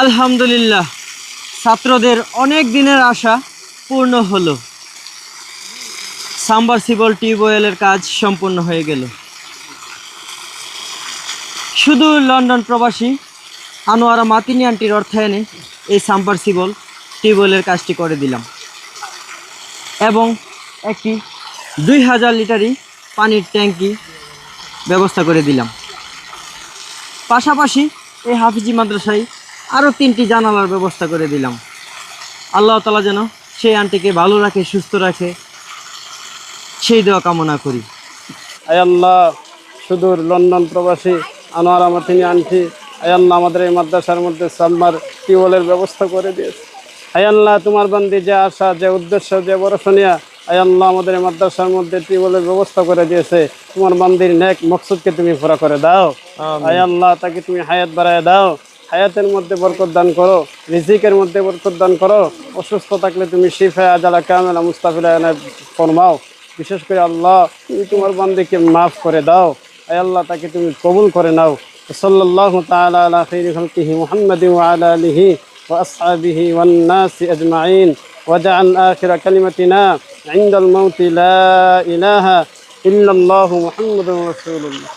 আলহামদুলিল্লাহ, ছাত্রদের অনেক দিনের আশা পূর্ণ হলো। সাম্বারসিবল টিউবওয়েলের কাজ সম্পূর্ণ হয়ে গেল। শুধু লন্ডন প্রবাসী, আনোয়ারা মাতিনি আন্টির অর্থায়নে এই সাম্বারসিবল টিউবওয়েলের কাজটি করে দিলাম। এবং একটি দুই হাজার লিটারই পানির ট্যাঙ্কি ব্যবস্থা করে দিলাম। পাশাপাশি এই হাফিজি মাদ্রাসায় আরও তিনটি জানালার ব্যবস্থা করে দিলাম। আল্লাহ তালা যেন সেই আন্টিকে ভালো রাখে সুস্থ রাখে। সেই দেওয়া কামনা করি। আয় আল্লাহ সুদূর লন্ডন প্রবাসী আনোয়ার আমার তিনি আনছি আয় আল্লাহ আমাদের এই মাদ্রাসার মধ্যে সাম্মার টিউবওয়েলের ব্যবস্থা করে দিয়েছে। আয় আল্লাহ তোমার বান্দি যে আশা যে উদ্দেশ্য যে বরসনিয়া আয় আল্লাহ আমাদের এই মাদ্রাসার মধ্যে টিউবওয়েলের ব্যবস্থা করে দিয়েছে। তোমার বান্দির নেক মকসুদকে তুমি পুরা করে দাও। আয় আল্লাহ তাকে তুমি হায়াত বাড়ায় দাও। হায়াতের মধ্যে বরকত দান করো, রিজিকের মধ্যে বরকত দান করো। অসুস্থ থাকলে তুমি শিফা, আজালা, কামেলা, মুস্তাফিলা ফরমাও। বিশেষ করে আল্লাহ, তুমি তোমার বান্দিকে মাফ করে দাও। আয় আল্লাহ, তাকে তুমি কবুল করে নাও। সাল্লাল্লাহু তাআলা আলা মুহাম্মাদি আলা আলিহি ওয়া আসহাবিহি ওয়ান নাসি আজমাইন। ওয়াজআল আখিরা কালিমাতিনা। ইনদাল মাউতি লা ইলাহা ইল্লাল্লাহু মুহাম্মাদুর রাসূলুল্লাহ।